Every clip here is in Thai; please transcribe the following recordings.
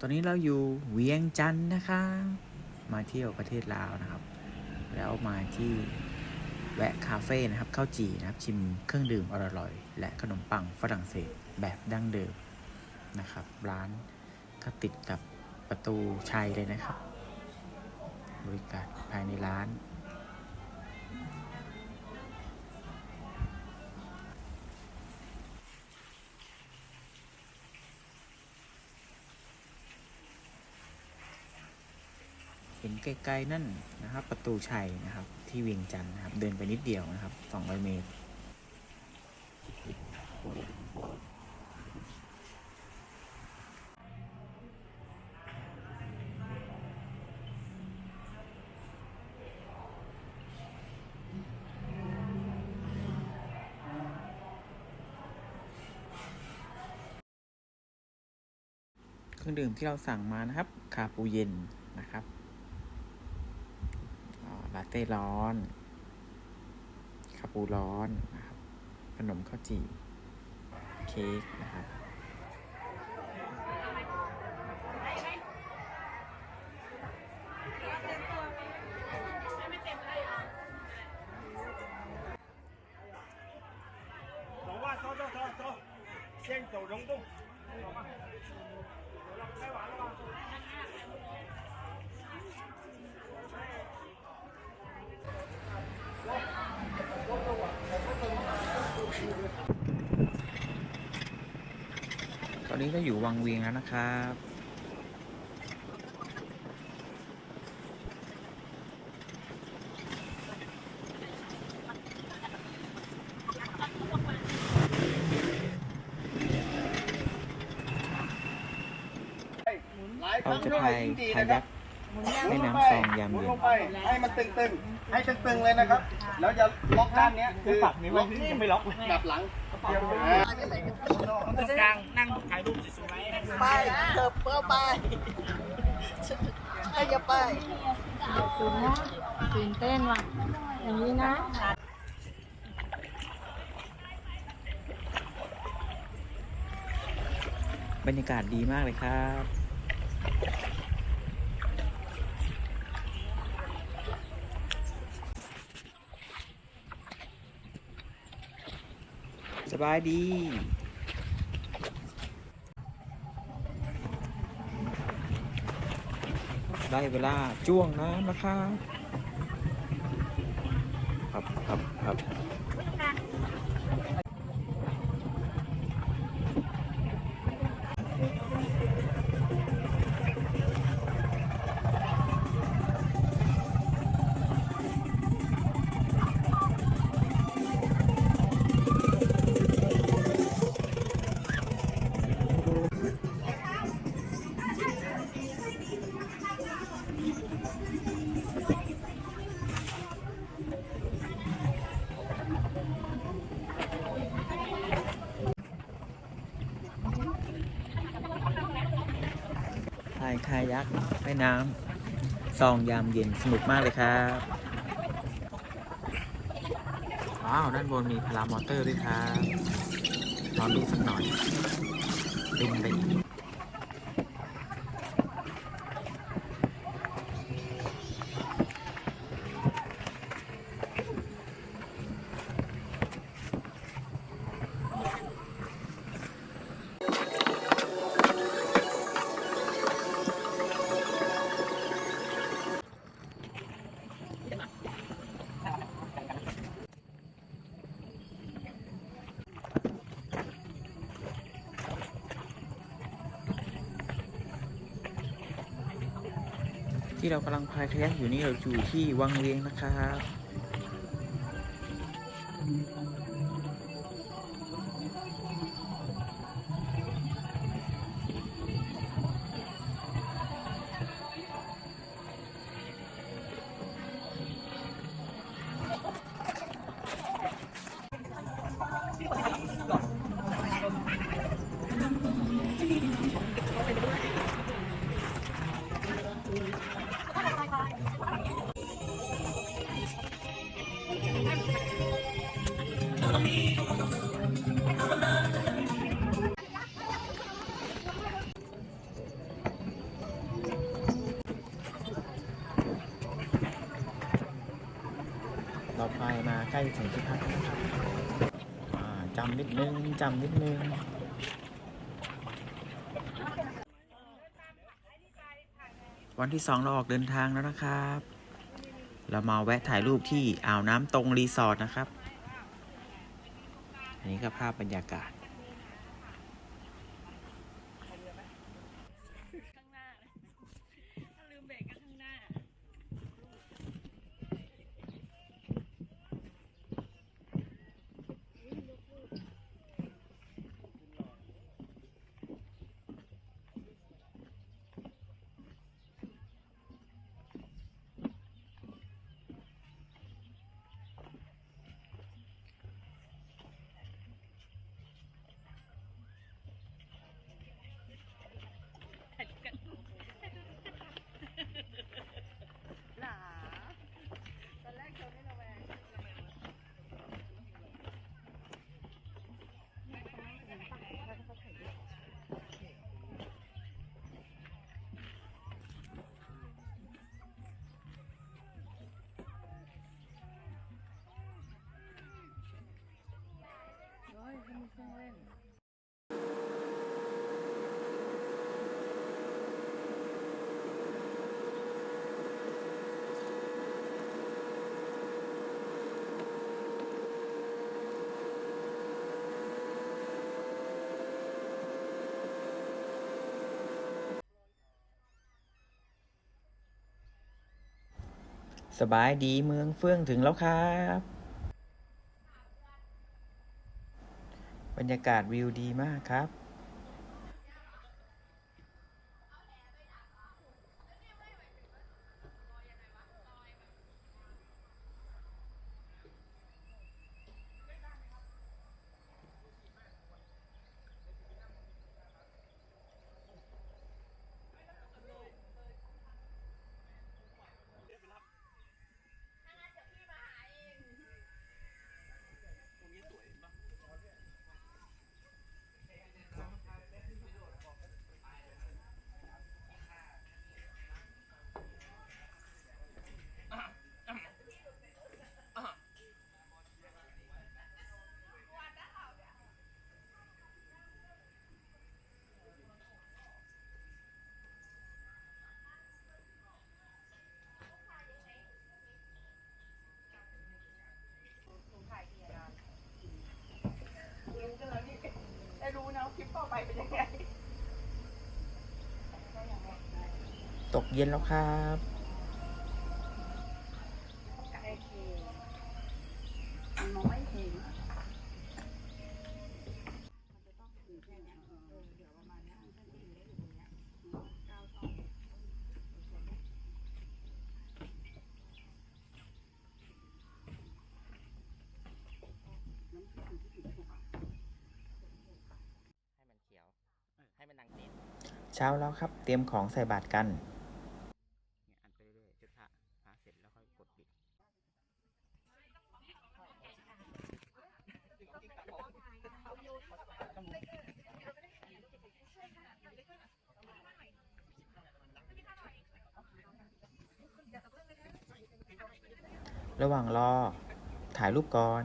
ตอนนี้เราอยู่เวียงจันทร์นะคะ มาเที่ยวประเทศลาวนะครับ แล้วมาที่แวะคาเฟ่นะครับข้าวจี่นะครับ ชิมเครื่องดื่มอร่อยๆและขนมปังฝรั่งเศสแบบดั้งเดิมนะครับ ร้านก็ติดกับประตูชัยเลยนะครับ บริการภายในร้าน ห็นไกลๆนั่นนะครับ ประตูชัยนะครับ ที่เวียงจันทร์นะครับ เดินไปนิดเดียวนะครับ 200 เมตร เครื่องดื่มที่เราสั่งมานะครับ คาปูเย็นนะครับลาเต้ร้อน คาปูร้อนนะครับ ขนมข้าวจี่ เค้กนะครับ 走吧，走走走走，先走溶洞。 ตอนนี้เราอยู่วังเวียงแล้วนะครับหลายคเรารั้งจะด้วยพายยิ่งดีคานะคยัรับกแม่น้ำซองยามหมุนเย็ลนงไปให้มันตึงๆ ให้ตึงๆเลยนะครับ แล้วจะล็อกด้านเนี้ยคือล็อกยังไม่ล็อกกลับหลังอ่าตรงกลางนั่งถ่ายรูปสวยไปเถิบเพื่อไปใครจะไปตื่นเต้นว่ะอย่างนี้นะบรรยากาศดีมากเลยครับ บายดีได้เวลาจ้วงน้ำนะครับครับครับครับ ยคายักแม่น้ำซองยามเย็นสนุกมากเลยครับว้าวด้านบนมีพารามอเตอร์ด้วยครับลอดูสักหน่อยบินไป ที่เรากำลังพายคายักอยู่นี่เราอยู่ที่วังเวียงนะครับ ล้ถึงที่พักแล้วนะครับอ่าจำนิดนึงจำนิดนึงวันที่สองเราออกเดินทางแล้วนะครับ เรามาแวะถ่ายรูปที่อ่าวน้ำตรงรีสอร์ทนะครับ อันนี้ก็ภาพบรรยากาศ โอ้ยเขามีเครื่องเล่นสบายดีเมืองเฟื่องถึงแล้วครับ รรยากาศวิวดีมากครับ ได้รู้นะว่า คลิปต่อไปเป็นยังไง ตกเย็นแล้วครับ มองไม่เห็น เช้าแล้วครับ เตรียมของใส่บาตรกันระหว่างรอ ถ่ายรูปก่อน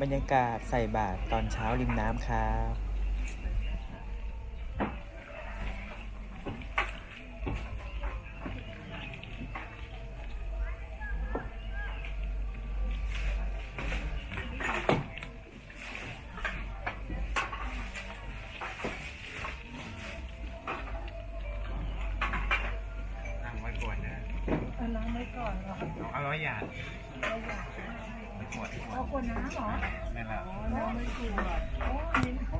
บรรยากาศใส่บาตรตอนเช้าริมน้ำครับนั่งไว้ก่อนนะเอาล้างไว้ก่อนเหรอเอาร้อยหยาดเอา ขวดน้ำเหรอนั่นแหละล้างไม่ถูก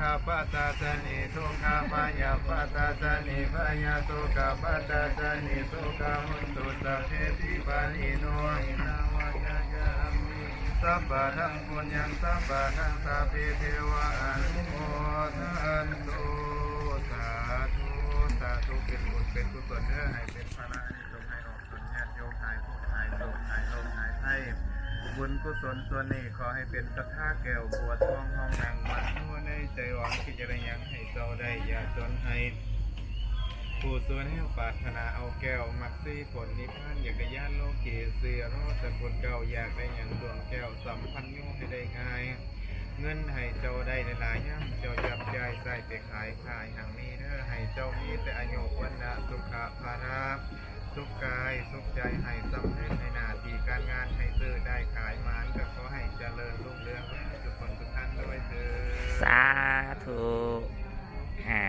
ำทุกขปัตตาสนิทุกขปายาปัตตาสนิพยาทุกขปัตตาสนิทุกขหุนตุสัพเพติปานิโนอินาวายายามิสัพพะทังปุญญังสัพพะทังสัพเพเทวะอนุโมทันตุสาธุสาธุเป็นบุญเป็นกุศลเด้อให้เป็นพระอานิสงส์ให้ออกส่วนญาติโยมหายทุกข์หายโศกหายโรคหายไข้ บุญกุศลส่วนนี้ขอให้เป็นสัทธาแก้วบัวทองห้องนางมัดหัวในใจหวังที่จะได้ยังให้เจ้าได้อย่าจนให้ผู้ส่วนให้ปรารถนาเอาแก้วมักซี่ผลนิพพานอยากได้ย่านโลกเกเสือรอดแต่คนเก่าอยากได้อย่างดวงแก้วสัมพันธ์โยให้ได้ง่าย เงินให้เจ้าได้หลายย่ำเจ้าจับใจายใส่ไปขายขายหางนี้เด้อให้เจ้ามีแต่อายุวันนะสุขภาระสุขกายสุขใจให้สำเร็จในหน้าที่การงานให้ สาธุอ่า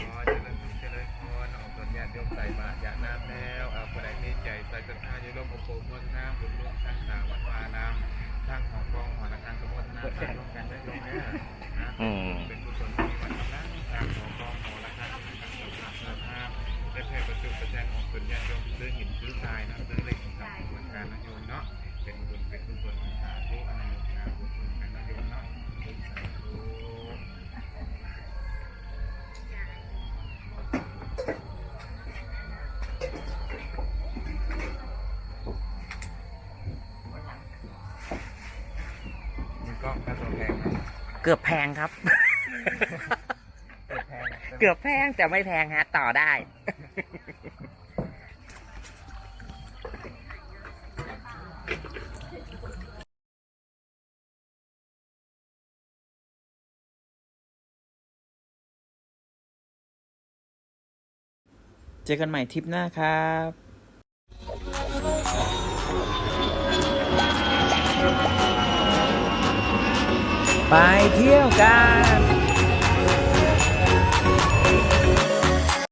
ขอเจริญเจริญพรออกส่วนญาติโยมใส่บาตรอยากน้ำแล้วเอาผู้ใดมีใจใส่ศรัทธาโยมโปรโมทน้ำบุญร่วมสร้างสาววัดวาน้ำสร้างของกองหอระฆังสมุทน้ำสร้างร่วมกันได้ลงเนี่ยนะอืมเป็นกุศลที่วัดกำลังสร้างของกองหอระฆังสร้งสาวภาพได้แผ่ประจุประแจนออกส่วนญาติโยมซื้อหินซื้อทรายนะซื้อเหล็ก เกือบแพงครับเกือบแพงเกือบแพงแต่ไม่แพงฮะ ต่อได้ เจอกันใหม่ทริปหน้าครับ ไปเที่ยวกัน